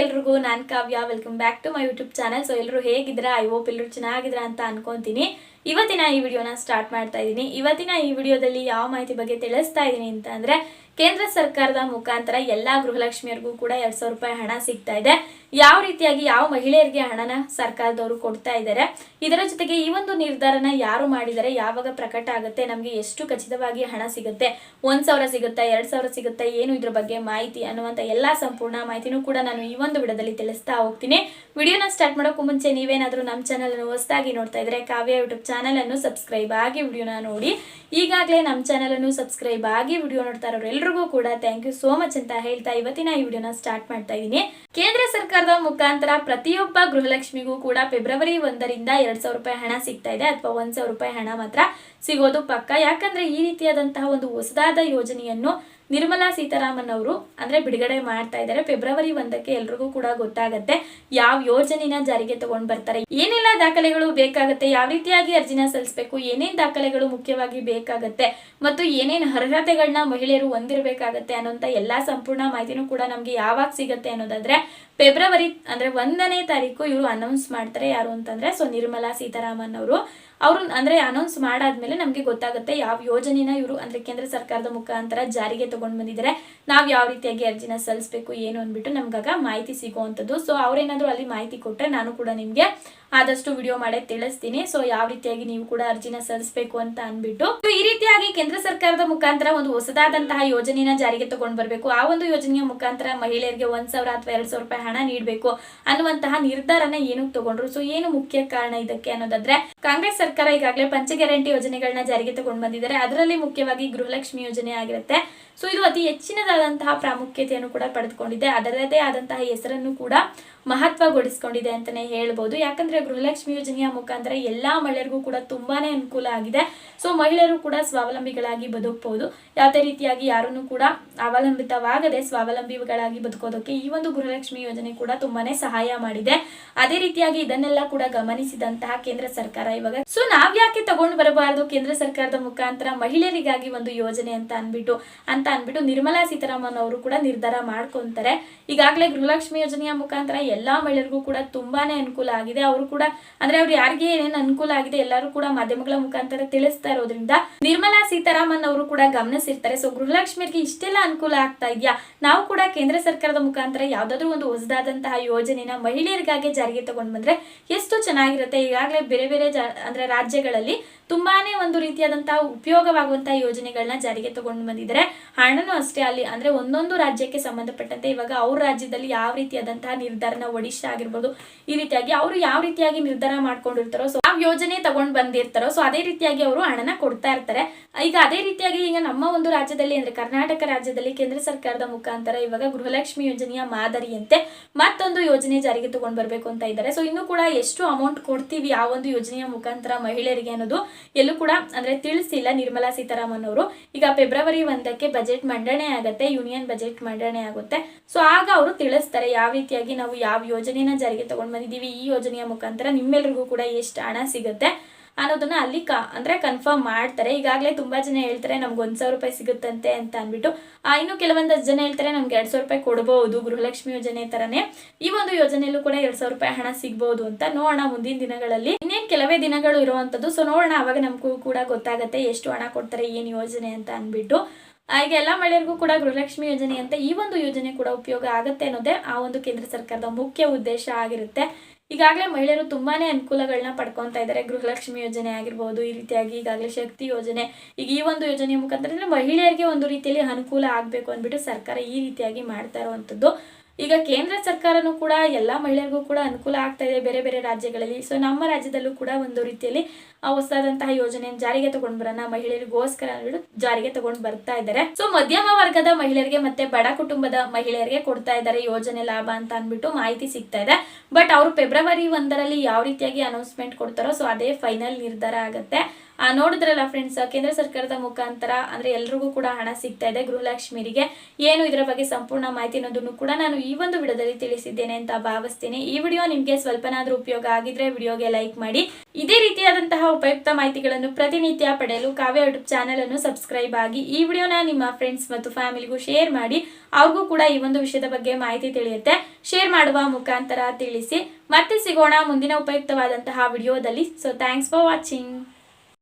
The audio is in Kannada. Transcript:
ಎಲ್ರಿಗೂ, ನಾನು Kavya. Welcome back to my YouTube channel so ಎಲ್ಲರೂ ಹೇಗಿದ್ದೀರಾ? ಐ ಹೋಪ್ ಎಲ್ಲರೂ ಚೆನ್ನಾಗಿದ್ದೀರಾ ಅಂತ ಅನ್ಕೊಂತೀನಿ. ಇವತ್ತಿನ ಈ ವಿಡಿಯೋನ ಸ್ಟಾರ್ಟ್ ಮಾಡ್ತಾ ಇದ್ದೀನಿ. ಇವತ್ತಿನ ಈ ವಿಡಿಯೋದಲ್ಲಿ ಯಾವ ಮಾಹಿತಿ ಬಗ್ಗೆ ತಿಳಿಸ್ತಾ ಇದ್ದೀನಿ ಅಂತ ಅಂದರೆ, ಕೇಂದ್ರ ಸರ್ಕಾರದ ಮುಖಾಂತರ ಎಲ್ಲ ಗೃಹಲಕ್ಷ್ಮಿಯರಿಗೂ ಕೂಡ ಎರಡ್ ಸಾವಿರ ರೂಪಾಯಿ ಹಣ ಸಿಗ್ತಾ ಇದೆ. ಯಾವ ರೀತಿಯಾಗಿ ಯಾವ ಮಹಿಳೆಯರಿಗೆ ಹಣನ ಸರ್ಕಾರದವರು ಕೊಡ್ತಾ ಇದ್ದಾರೆ, ಇದರ ಜೊತೆಗೆ ಈ ಒಂದು ನಿರ್ಧಾರನ ಯಾರು ಮಾಡಿದರೆ ಯಾವಾಗ ಪ್ರಕಟ ಆಗುತ್ತೆ, ನಮಗೆ ಎಷ್ಟು ಖಚಿತವಾಗಿ ಹಣ ಸಿಗುತ್ತೆ, ಒಂದ್ ಸಾವಿರ ಸಿಗುತ್ತಾ, ಎರಡ್ ಸಾವಿರ ಸಿಗುತ್ತಾ, ಏನು ಇದ್ರ ಬಗ್ಗೆ ಮಾಹಿತಿ ಅನ್ನುವಂಥ ಎಲ್ಲಾ ಸಂಪೂರ್ಣ ಮಾಹಿತಿನೂ ಕೂಡ ನಾನು ಈ ಒಂದು ವಿಡಿಯೋದಲ್ಲಿ ತಿಳಿಸ್ತಾ ಹೋಗ್ತೀನಿ. ವಿಡಿಯೋನ ಸ್ಟಾರ್ಟ್ ಮಾಡೋಕ್ಕೂ ಮುಂಚೆ ನೀವೇನಾದರೂ ನಮ್ಮ ಚಾನಲ್ ಅನ್ನು ಹೊಸದಾಗಿ ನೋಡ್ತಾ ಇದ್ರೆ, ಕಾವ್ಯ ಯೂಟ್ಯೂಬ್ ಚಾನಲ್ ಅನ್ನು ಸಬ್ಸ್ಕ್ರೈಬ್ ಆಗಿ ವಿಡಿಯೋನ ನೋಡಿ. ಈಗಾಗಲೇ ನಮ್ಮ ಚಾನಲ್ ಅನ್ನು ಸಬ್ಸ್ಕ್ರೈಬ್ ಆಗಿ ವಿಡಿಯೋ ನೋಡ್ತಾ ಇರೋರು ಎಲ್ರಿಗೂ ಕೂಡ ಥ್ಯಾಂಕ್ ಯು ಸೋ ಮಚ್ ಅಂತ ಹೇಳ್ತಾ ಇವತ್ತಿನ ಈ ವಿಡಿಯೋನ ಸ್ಟಾರ್ಟ್ ಮಾಡ್ತಾ ಇದ್ದೀನಿ ಕೇಂದ್ರ ಸರ್ಕಾರದ ಮುಖಾಂತರ ಪ್ರತಿಯೊಬ್ಬ ಗೃಹಲಕ್ಷ್ಮಿಗೂ ಕೂಡ ಫೆಬ್ರವರಿ ಒಂದರಿಂದ ಎರಡ್ ಸಾವಿರ ರೂಪಾಯಿ ಹಣ ಸಿಗ್ತಾ ಇದೆ ಅಥವಾ ಒಂದ್ ಸಾವಿರ ರೂಪಾಯಿ ಹಣ ಮಾತ್ರ ಸಿಗೋದು ಪಕ್ಕ. ಯಾಕಂದ್ರೆ ಈ ರೀತಿಯಾದಂತಹ ಒಂದು ಹೊಸದಾದ ಯೋಜನೆಯನ್ನು ನಿರ್ಮಲಾ ಸೀತಾರಾಮನ್ ಅವರು ಅಂದ್ರೆ ಬಿಡುಗಡೆ ಮಾಡ್ತಾ ಇದ್ದಾರೆ. ಫೆಬ್ರವರಿ ಒಂದಕ್ಕೆ ಎಲ್ರಿಗೂ ಕೂಡ ಗೊತ್ತಾಗತ್ತೆ ಯಾವ ಯೋಜನೆನ ಜಾರಿಗೆ ತಗೊಂಡ್ ಬರ್ತಾರೆ. ಏನೆಲ್ಲ ದಾಖಲೆಗಳು ಬೇಕಾಗತ್ತೆ, ಯಾವ ರೀತಿಯಾಗಿ ಅರ್ಜಿನ ಸಲ್ಲಿಸಬೇಕು, ಏನೇನ್ ದಾಖಲೆಗಳು ಮುಖ್ಯವಾಗಿ ಬೇಕಾಗತ್ತೆ, ಮತ್ತು ಏನೇನು ಅರ್ಹತೆಗಳನ್ನ ಮಹಿಳೆಯರು ಹೊಂದಿರಬೇಕಾಗತ್ತೆ ಅನ್ನೋಂತ ಎಲ್ಲಾ ಸಂಪೂರ್ಣ ಮಾಹಿತಿನೂ ಕೂಡ ನಮ್ಗೆ ಯಾವಾಗ ಸಿಗತ್ತೆ ಅನ್ನೋದಾದ್ರೆ ಫೆಬ್ರವರಿ ಅಂದ್ರೆ ಒಂದನೇ ತಾರೀಕು ಇವರು ಅನೌನ್ಸ್ ಮಾಡ್ತಾರೆ ಯಾರು ಅಂತಂದ್ರೆ ಸೊ ನಿರ್ಮಲಾ ಸೀತಾರಾಮನ್ ಅವರು. ಅವರು ಅಂದ್ರೆ ಅನೌನ್ಸ್ ಮಾಡಾದ್ಮೇಲೆ ನಮಗೆ ಗೊತ್ತಾಗುತ್ತೆ ಯಾವ ಯೋಜನೆನ ಇವರು ಅಂದ್ರೆ ಕೇಂದ್ರ ಸರ್ಕಾರದ ಮುಖಾಂತರ ಜಾರಿಗೆ ತಗೊಂಡ್ ಬಂದಿದ್ದಾರೆ. ನಾವ್ ಯಾವ ರೀತಿಯಾಗಿ ಅರ್ಜಿನ ಸಲ್ಲಿಸಬೇಕು, ಏನು ಅಂದ್ಬಿಟ್ಟು ನಮ್ಗಾಗ ಮಾಹಿತಿ ಸಿಗುವಂಥದ್ದು ಸೊ ಅವರೇನಾದರೂ ಅಲ್ಲಿ ಮಾಹಿತಿ ಕೊಟ್ಟರೆ ನಾನು ಕೂಡ ನಿಮ್ಗೆ ಆದಷ್ಟು ವಿಡಿಯೋ ಮಾಡಿ ತಿಳಿಸ್ತೀನಿ. ಸೊ ಯಾವ ರೀತಿಯಾಗಿ ನೀವು ಕೂಡ ಅರ್ಜಿನ ಸಲ್ಲಿಸಬೇಕು ಅಂತ ಅನ್ಬಿಟ್ಟು ಈ ರೀತಿಯಾಗಿ ಕೇಂದ್ರ ಸರ್ಕಾರದ ಮುಖಾಂತರ ಒಂದು ಹೊಸದಾದಂತಹ ಯೋಜನೆನ ಜಾರಿಗೆ ತಗೊಂಡ್ ಬರಬೇಕು. ಆ ಒಂದು ಯೋಜನೆಯ ಮುಖಾಂತರ ಮಹಿಳೆಯರಿಗೆ ಒಂದ್ ಸಾವಿರ ಅಥವಾ ಎರಡ್ ಸಾವಿರ ರೂಪಾಯಿ ಹಣ ನೀಡಬೇಕು ಅನ್ನುವಂತಹ ನಿರ್ಧಾರನ ಏನಕ್ಕೆ ತಗೊಂಡ್ರು. ಸೊ ಏನು ಮುಖ್ಯ ಕಾರಣ ಇದಕ್ಕೆ ಅನ್ನೋದಾದ್ರೆ, ಕಾಂಗ್ರೆಸ್ ಸರ್ಕಾರ ಈಗಾಗಲೇ ಪಂಚ ಗ್ಯಾರಂಟಿ ಯೋಜನೆಗಳನ್ನ ಜಾರಿಗೆ ತಗೊಂಡು ಬಂದಿದ್ದಾರೆ. ಅದರಲ್ಲಿ ಮುಖ್ಯವಾಗಿ ಗೃಹಲಕ್ಷ್ಮಿ ಯೋಜನೆ ಆಗಿರುತ್ತೆ. ಸೊ ಇದು ಅತಿ ಹೆಚ್ಚಿನದಾದಂತಹ ಪ್ರಾಮುಖ್ಯತೆಯನ್ನು ಕೂಡ ಪಡೆದುಕೊಂಡಿದೆ. ಅದರದೇ ಆದಂತಹ ಹೆಸರನ್ನು ಕೂಡ ಮಹತ್ವಗೊಳಿಸ್ಕೊಂಡಿದೆ ಅಂತಾನೆ ಹೇಳ್ಬೋದು. ಯಾಕಂದ್ರೆ ಗೃಹಲಕ್ಷ್ಮಿ ಯೋಜನೆಯ ಮುಖಾಂತರ ಎಲ್ಲಾ ಮಹಿಳೆಯರಿಗೂ ಕೂಡ ತುಂಬಾನೇ ಅನುಕೂಲ ಆಗಿದೆ. ಸೊ ಮಹಿಳೆಯರು ಕೂಡ ಸ್ವಾವಲಂಬಿಗಳಾಗಿ ಬದುಕಬಹುದು ಯಾವುದೇ ರೀತಿಯಾಗಿ ಯಾರನ್ನು ಕೂಡ ಅವಲಂಬಿತವಾಗದೆ ಸ್ವಾವಲಂಬಿಗಳಾಗಿ ಬದುಕೋದಕ್ಕೆ ಈ ಒಂದು ಗೃಹಲಕ್ಷ್ಮಿ ಯೋಜನೆ ಕೂಡ ತುಂಬಾನೇ ಸಹಾಯ ಮಾಡಿದೆ. ಅದೇ ರೀತಿಯಾಗಿ ಇದನ್ನೆಲ್ಲ ಕೂಡ ಗಮನಿಸಿದಂತಹ ಕೇಂದ್ರ ಸರ್ಕಾರ ಇವಾಗ. ಸೊ ನಾವ್ ಯಾಕೆ ತಗೊಂಡು ಬರಬಾರದು ಕೇಂದ್ರ ಸರ್ಕಾರದ ಮುಖಾಂತರ ಮಹಿಳೆಯರಿಗಾಗಿ ಒಂದು ಯೋಜನೆ ಅಂತ ಅನ್ಬಿಟ್ಟು ಅಂತ ಅನ್ಬಿಟ್ಟು ನಿರ್ಮಲಾ ಸೀತಾರಾಮನ್ ಅವರು ಕೂಡ ನಿರ್ಧಾರ ಮಾಡ್ಕೊಂತಾರೆ. ಈಗಾಗಲೇ ಗೃಹಲಕ್ಷ್ಮಿ ಯೋಜನೆಯ ಮುಖಾಂತರ ಎಲ್ಲಾ ಮಹಿಳೆಯರಿಗೂ ಕೂಡ ತುಂಬಾನೇ ಅನುಕೂಲ ಆಗಿದೆ. ಅವರು ಕೂಡ, ಅಂದ್ರೆ ಅವ್ರು ಯಾರಿಗೆ ಏನೇನು ಅನುಕೂಲ ಆಗಿದೆ ಎಲ್ಲರೂ ಕೂಡ ಮಾಧ್ಯಮಗಳ ಮುಖಾಂತರ ತಿಳಿಸ್ತಾ ಇರೋದ್ರಿಂದ ನಿರ್ಮಲಾ ಸೀತಾರಾಮನ್ ಅವರು ಕೂಡ ಗಮನಿಸಿರ್ತಾರೆ. ಸೊ ಗೃಹಲಕ್ಷ್ಮಿಯರಿಗೆ ಇಷ್ಟೆಲ್ಲ ಅನುಕೂಲ ಆಗ್ತಾ ಇದೆಯಾ? ನಾವು ಕೂಡ ಕೇಂದ್ರ ಸರ್ಕಾರದ ಮುಖಾಂತರ ಯಾವ್ದಾದ್ರು ಒಂದು ಹೊಸದಾದಂತಹ ಯೋಜನೆನ ಮಹಿಳೆಯರಿಗಾಗಿ ಜಾರಿಗೆ ತಗೊಂಡ್ ಬಂದ್ರೆ ಎಷ್ಟು ಚೆನ್ನಾಗಿರುತ್ತೆ? ಈಗಾಗಲೇ ಬೇರೆ ಬೇರೆ ಅಂದ್ರೆ ರಾಜ್ಯಗಳಲ್ಲಿ ತುಂಬಾನೇ ಒಂದು ರೀತಿಯಾದಂತಹ ಉಪಯೋಗವಾಗುವಂತಹ ಯೋಜನೆಗಳನ್ನ ಜಾರಿಗೆ ತಗೊಂಡು ಬಂದಿದ್ದಾರೆ. ಹಣನೂ ಅಷ್ಟೇ ಅಲ್ಲಿ, ಅಂದ್ರೆ ಒಂದೊಂದು ರಾಜ್ಯಕ್ಕೆ ಸಂಬಂಧಪಟ್ಟಂತೆ ಇವಾಗ ಅವ್ರ ರಾಜ್ಯದಲ್ಲಿ ಯಾವ ರೀತಿಯಾದಂತಹ ನಿರ್ಧಾರನ ಒಡಿಶಾ ಆಗಿರ್ಬೋದು ಈ ರೀತಿಯಾಗಿ ಅವರು ಯಾವ ರೀತಿಯಾಗಿ ನಿರ್ಧಾರ ಮಾಡ್ಕೊಂಡಿರ್ತಾರೋ ಸೊ ಯಾವ ಯೋಜನೆ ತಗೊಂಡ್ ಬಂದಿರ್ತಾರೋ ಸೊ ಅದೇ ರೀತಿಯಾಗಿ ಅವರು ಹಣನ ಕೊಡ್ತಾ ಇರ್ತಾರೆ. ಈಗ ಅದೇ ರೀತಿಯಾಗಿ ಈಗ ನಮ್ಮ ಒಂದು ರಾಜ್ಯದಲ್ಲಿ ಅಂದ್ರೆ ಕರ್ನಾಟಕ ರಾಜ್ಯದಲ್ಲಿ ಕೇಂದ್ರ ಸರ್ಕಾರದ ಮುಖಾಂತರ ಇವಾಗ ಗೃಹಲಕ್ಷ್ಮಿ ಯೋಜನೆಯ ಮಾದರಿಯಂತೆ ಮತ್ತೊಂದು ಯೋಜನೆ ಜಾರಿಗೆ ತಗೊಂಡ್ ಬರ್ಬೇಕು ಅಂತ ಇದ್ದಾರೆ. ಸೊ ಇನ್ನು ಕೂಡ ಎಷ್ಟು ಅಮೌಂಟ್ ಕೊಡ್ತೀವಿ ಆ ಒಂದು ಯೋಜನೆಯ ಮುಖಾಂತರ ಮಹಿಳೆಯರಿಗೆ ಅನ್ನೋದು ಎಲ್ಲೂ ಕೂಡ ಅಂದ್ರೆ ತಿಳಿಸಿಲ್ಲ ನಿರ್ಮಲಾ ಸೀತಾರಾಮನ್ ಅವರು. ಈಗ ಫೆಬ್ರವರಿ ಒಂದಕ್ಕೆ ಬಜೆಟ್ ಮಂಡನೆ ಆಗುತ್ತೆ, ಯೂನಿಯನ್ ಬಜೆಟ್ ಮಂಡನೆ ಆಗುತ್ತೆ. ಸೊ ಆಗ ಅವರು ತಿಳಿಸ್ತಾರೆ ಯಾವ ರೀತಿಯಾಗಿ ನಾವು ಯಾವ ಯೋಜನೆನ ಜಾರಿಗೆ ತಗೊಂಡ್ ಬಂದಿದ್ದೀವಿ ಈ ಯೋಜನೆಯ ಮುಖಾಂತರ ನಿಮ್ಮೆಲ್ರಿಗೂ ಕೂಡ ಎಷ್ಟು ಹಣ ಸಿಗುತ್ತೆ ಅನ್ನೋದನ್ನ ಅಲ್ಲಿ ಕ ಅಂದ್ರೆ ಕನ್ಫರ್ಮ್ ಮಾಡ್ತಾರೆ. ಈಗಾಗಲೇ ತುಂಬಾ ಜನ ಹೇಳ್ತಾರೆ, ನಮ್ಗೆ ಒಂದ್ ಸಾವಿರ ರೂಪಾಯಿ ಸಿಗುತ್ತಂತೆ ಅಂತ ಅಂದ್ಬಿಟ್ಟು. ಇನ್ನೂ ಕೆಲವೊಂದಷ್ಟು ಜನ ಹೇಳ್ತಾರೆ, ನಮ್ಗೆ ಎರಡ್ ಸಾವಿರ ರೂಪಾಯಿ ಕೊಡಬಹುದು ಗೃಹಲಕ್ಷ್ಮಿ ಯೋಜನೆ ತರನೇ. ಈ ಒಂದು ಯೋಜನೆಯಲ್ಲೂ ಕೂಡ ಎರಡ್ ಸಾವಿರ ರೂಪಾಯಿ ಹಣ ಸಿಗ್ಬೋದು ಅಂತ ನೋಡೋಣ ಮುಂದಿನ ದಿನಗಳಲ್ಲಿ. ಇನ್ನೇನು ಕೆಲವೇ ದಿನಗಳು ಇರುವಂತದ್ದು. ಸೊ ನೋಡೋಣ, ಅವಾಗ ನಮಗೂ ಕೂಡ ಗೊತ್ತಾಗತ್ತೆ ಎಷ್ಟು ಹಣ ಕೊಡ್ತಾರೆ, ಏನ್ ಯೋಜನೆ ಅಂತ ಅಂದ್ಬಿಟ್ಟು. ಈಗ ಎಲ್ಲ ಮಹಿಳೆಯರಿಗೂ ಕೂಡ ಗೃಹಲಕ್ಷ್ಮಿ ಯೋಜನೆ ಅಂತ ಈ ಒಂದು ಯೋಜನೆ ಕೂಡ ಉಪಯೋಗ ಆಗುತ್ತೆ ಅನ್ನೋದೇ ಆ ಒಂದು ಕೇಂದ್ರ ಸರ್ಕಾರದ ಮುಖ್ಯ ಉದ್ದೇಶ ಆಗಿರುತ್ತೆ. ಈಗಾಗಲೇ ಮಹಿಳೆಯರು ತುಂಬಾನೇ ಅನುಕೂಲಗಳನ್ನ ಪಡ್ಕೊತಾ ಇದ್ದಾರೆ. ಗೃಹಲಕ್ಷ್ಮಿ ಯೋಜನೆ ಆಗಿರ್ಬೋದು, ಈ ರೀತಿಯಾಗಿ ಈಗಾಗಲೇ ಶಕ್ತಿ ಯೋಜನೆ, ಈಗ ಈ ಒಂದು ಯೋಜನೆಯ ಮುಖಾಂತರ ಮಹಿಳೆಯರಿಗೆ ಒಂದು ರೀತಿಯಲ್ಲಿ ಅನುಕೂಲ ಆಗಬೇಕು ಅಂದ್ಬಿಟ್ಟು ಸರ್ಕಾರ ಈ ರೀತಿಯಾಗಿ ಮಾಡ್ತಾ ಇರುವಂಥದ್ದು. ಈಗ ಕೇಂದ್ರ ಸರ್ಕಾರನೂ ಕೂಡ ಎಲ್ಲ ಮಹಿಳೆಯರಿಗೂ ಕೂಡ ಅನುಕೂಲ ಆಗ್ತಾ ಇದೆ ಬೇರೆ ಬೇರೆ ರಾಜ್ಯಗಳಲ್ಲಿ. ಸೊ ನಮ್ಮ ರಾಜ್ಯದಲ್ಲೂ ಕೂಡ ಒಂದು ರೀತಿಯಲ್ಲಿ ಆ ಹೊಸದಾದಂತಹ ಯೋಜನೆಯನ್ನು ಜಾರಿಗೆ ತಗೊಂಡು ಬರೋಣ ಮಹಿಳೆಯರಿಗೋಸ್ಕರ ಜಾರಿಗೆ ತಗೊಂಡು ಬರ್ತಾ ಇದ್ದಾರೆ. ಸೊ ಮಧ್ಯಮ ವರ್ಗದ ಮಹಿಳೆಯರಿಗೆ ಮತ್ತೆ ಬಡ ಕುಟುಂಬದ ಮಹಿಳೆಯರಿಗೆ ಕೊಡ್ತಾ ಇದ್ದಾರೆ ಯೋಜನೆ ಲಾಭ ಅಂತ ಅಂದ್ಬಿಟ್ಟು ಮಾಹಿತಿ ಸಿಗ್ತಾ ಇದೆ. ಬಟ್ ಅವರು ಫೆಬ್ರವರಿ ಒಂದರಲ್ಲಿ ಯಾವ ರೀತಿಯಾಗಿ ಅನೌನ್ಸ್ಮೆಂಟ್ ಕೊಡ್ತಾರೋ ಸೊ ಅದೇ ಫೈನಲ್ ನಿರ್ಧಾರ ಆಗತ್ತೆ. ನೋಡಿದ್ರಲ್ಲ ಫ್ರೆಂಡ್ಸ್ ಕೇಂದ್ರ ಸರ್ಕಾರದ ಮುಖಾಂತರ ಅಂದ್ರೆ ಎಲ್ರಿಗೂ ಕೂಡ ಹಣ ಸಿಗ್ತಾ ಇದೆ ಗೃಹಲಕ್ಷ್ಮಿರಿಗೆ. ಏನು ಇದರ ಬಗ್ಗೆ ಸಂಪೂರ್ಣ ಮಾಹಿತಿ ಅನ್ನೋದನ್ನು ಕೂಡ ನಾನು ಈ ಒಂದು ವಿಡಿಯೋದಲ್ಲಿ ತಿಳಿಸಿದ್ದೇನೆ ಅಂತ ಭಾವಿಸ್ತೀನಿ. ಈ ವಿಡಿಯೋ ನಿಮಗೆ ಸ್ವಲ್ಪನಾದರೂ ಉಪಯೋಗ ಆಗಿದ್ರೆ ವಿಡಿಯೋಗೆ ಲೈಕ್ ಮಾಡಿ. ಇದೇ ರೀತಿಯಾದಂತಹ ಉಪಯುಕ್ತ ಮಾಹಿತಿಗಳನ್ನು ಪ್ರತಿನಿತ್ಯ ಪಡೆಯಲು ಕಾವ್ಯ ಯೂಟ್ಯೂಬ್ ಚಾನೆಲ್ ಅನ್ನು ಸಬ್ಸ್ಕ್ರೈಬ್ ಆಗಿ ಈ ವಿಡಿಯೋನ ನಿಮ್ಮ ಫ್ರೆಂಡ್ಸ್ ಮತ್ತು ಫ್ಯಾಮಿಲಿಗೂ ಶೇರ್ ಮಾಡಿ. ಅವ್ರಿಗೂ ಕೂಡ ಈ ಒಂದು ವಿಷಯದ ಬಗ್ಗೆ ಮಾಹಿತಿ ತಿಳಿಯುತ್ತೆ. ಶೇರ್ ಮಾಡುವ ಮುಖಾಂತರ ತಿಳಿಸಿ. ಮತ್ತೆ ಸಿಗೋಣ ಮುಂದಿನ ಉಪಯುಕ್ತವಾದಂತಹ ವಿಡಿಯೋದಲ್ಲಿ. So thanks for watching